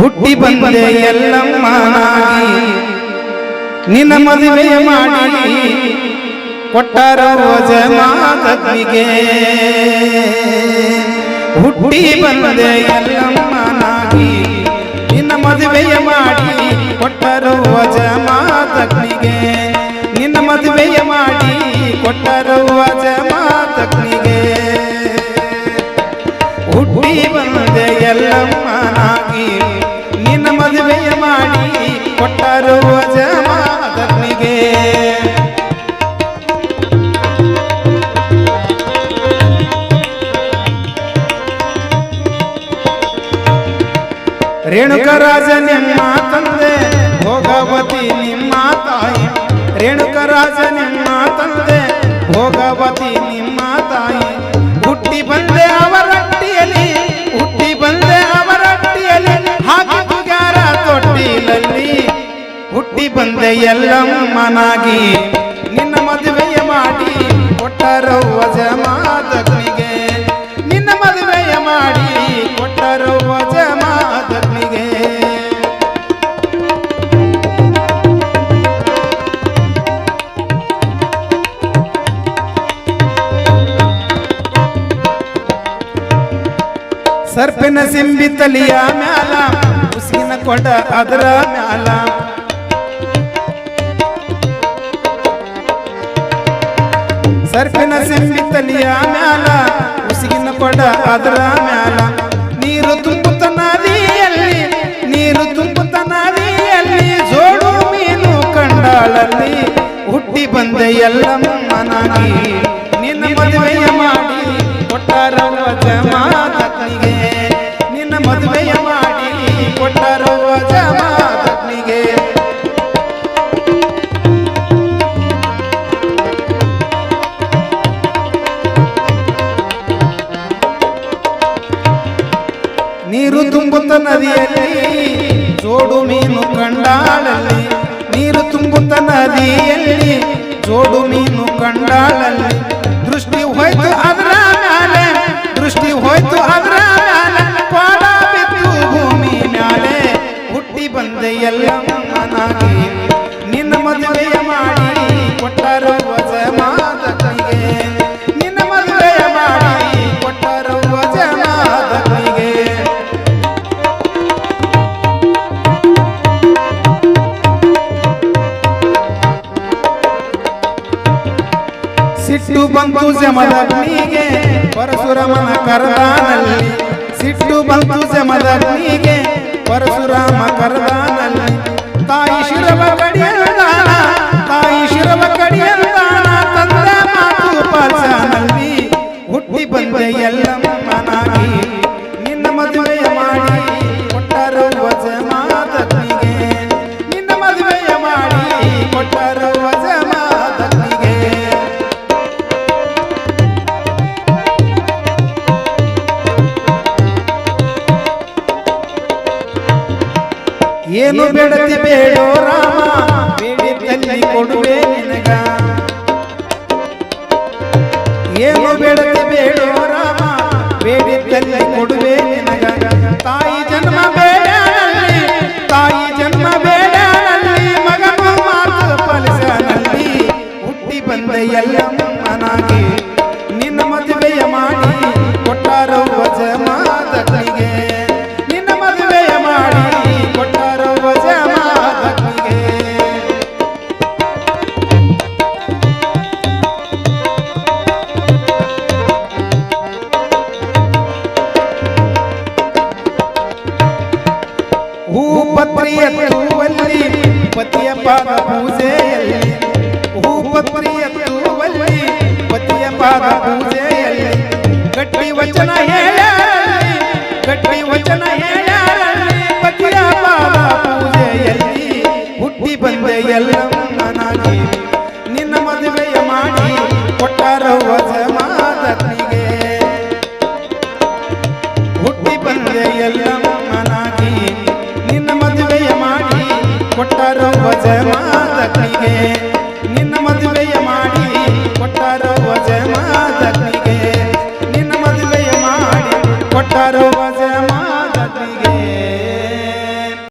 ಹುಟ್ಟಿ ಬಂದೆ ಎಲ್ಲಮ್ಮನಾಗಿ ನಿನ್ನ ಮದುವೆಯ ಮಾಡಿ ಕೊಟ್ಟಾರ ಮಾತಿಗೆ ಹುಟ್ಟಿ ಬಂದೆ ಎಲ್ಲಮ್ಮನಾಗಿ ನಿನ್ನ ಮದುವೆಯ ಮಾಡಿ ಕೊಟ್ಟರು ಮಾತಿಗೆ ನಿನ್ನ ಮದುವೆಯ ಮಾಡಿ ಕೊಟ್ಟರು ಹುಟ್ಟಿ ಬಂದೆ ಎಲ್ಲಮ್ಮನಾಗಿ ನಿನ್ನ ಮದುವೆಯ ಮಾಡಿ ಕೊಟ್ಟರು ಜಮಾತನಿಗೆ ರೇಣುಕರಾಜ ನಿಮ್ಮ ತಂದೆ, ಭೋಗವತಿ, ನಿಮ್ಮ ತಾಯಿ. ರೇಣುಕರಾಜ ಹುಟ್ಟಿ ಬಂದೆ ಎಲ್ಲಮ್ಮನಾಗಿ ನಿನ್ನ ಮದುವೆಯ ಮಾಡಿ ಕೊಟ್ಟರವ್ವ ಜಮಾತನಿಗೆ ನಿನ್ನ ಮದುವೆಯ ಮಾಡಿ ಕೊಟ್ಟರವ್ವ ಜಮಾತನಿಗೆ ಸರ್ಪಿನ ಸಿಂಬಿ ತಲಿಯ ಮ್ಯಾಲ ಉಸಿನ ಕೊಡ ಅದರ ಮ್ಯಾಲ. ಸರ್ಪಿನ ಸಿಂಬಿ ತಲಿಯ ಮ್ಯಾಲ, ಉಸಿಗಿನ ಕೊಡ ಅದರ ಮ್ಯಾಲ. ನೀರು ತುಂಬುತ್ತ ನದಿಯಲ್ಲಿ, ನೀರು ತುಂಬುತ್ತ ನದಿಯಲ್ಲಿ, ಜೋಡು ಮೀನು ಕಂಡಾಳಲ್ಲಿ. ಹುಟ್ಟಿ ಬಂದೆ ಎಲ್ಲಮ್ಮನಾಗಿ ನಿನ್ನ ನೀರು ತುಂಬುತ್ತ ನದಿಯಲ್ಲಿ, ಜೋಡು ಮೀನು ಕಂಡಾಳಲ್ಲಿ. ನೀರು ತುಂಬುತ್ತ ನದಿಯಲ್ಲಿ, ಜೋಡು ಮೀನು ಕಂಡಾಳಲ್ಲಿ. ದೃಷ್ಟಿ ಹೋಯ್ತು ಅದರ ಮ್ಯಾಲೆ, ದೃಷ್ಟಿ ಹೋಯ್ತು ಅದರ ಮ್ಯಾಲೆ. ಪಾಡ ಬಿತ್ತು ಭೂಮಿ ಮ್ಯಾಲೆ. ಹುಟ್ಟಿ ಬಂದೆ ಎಲ್ಲಮ್ಮನಾಗಿ ಬಂತು ಜಮದಗ್ನಿಗೆ ಪರಶುರಾಮನ ಕರದಾನಲ್ಲಿ. ಸಿಟ್ಟು ಬಂತು ಜಮದಗ್ನಿಗೆ ಪರಶುರಾಮ ಕರದಾನಲ್ಲಿ. ತಾಯಿ ಶಿರವ ಏನು ಬೇಡತಿ ಬೇಡೋ ರಾಮ ಬೇಡಿದ್ದಲ್ಲಿ ಕೊಡುವೆ ನಿನಗ ಹೂಪತ್ರಿಯ ತೂವಲ್ಲಿ ಪತಿಯ ಪಾದ ಪೂಜೆಯಲ್ಲಿ ಹೂಪತ್ರಿಯ ತೂವಲ್ಲಿ ಪತಿಯ ಪಾದ ಪೂಜೆಯಲ್ಲಿ ಗಟ್ಟಿ ವಚನ ಹೇಳ ಗಟ್ಟಿ ವಚನ ಹೇಳ ಪತಿಯ ಪಾದ ಪೂಜೆಯಲ್ಲಿ ಹುಟ್ಟಿ ಬಂದ ಎಲ್ಲಮ್ಮನಾಗಿ ನಿನ್ನ ಮದುವೆಯ ಮಾಡಿ ಕೊಟ್ಟಾರ ವಜಮಾದನಿಗೆ ಹುಟ್ಟಿ ಬಂದ ಎಲ್ಲಮ್ಮ से माँ तकलीगे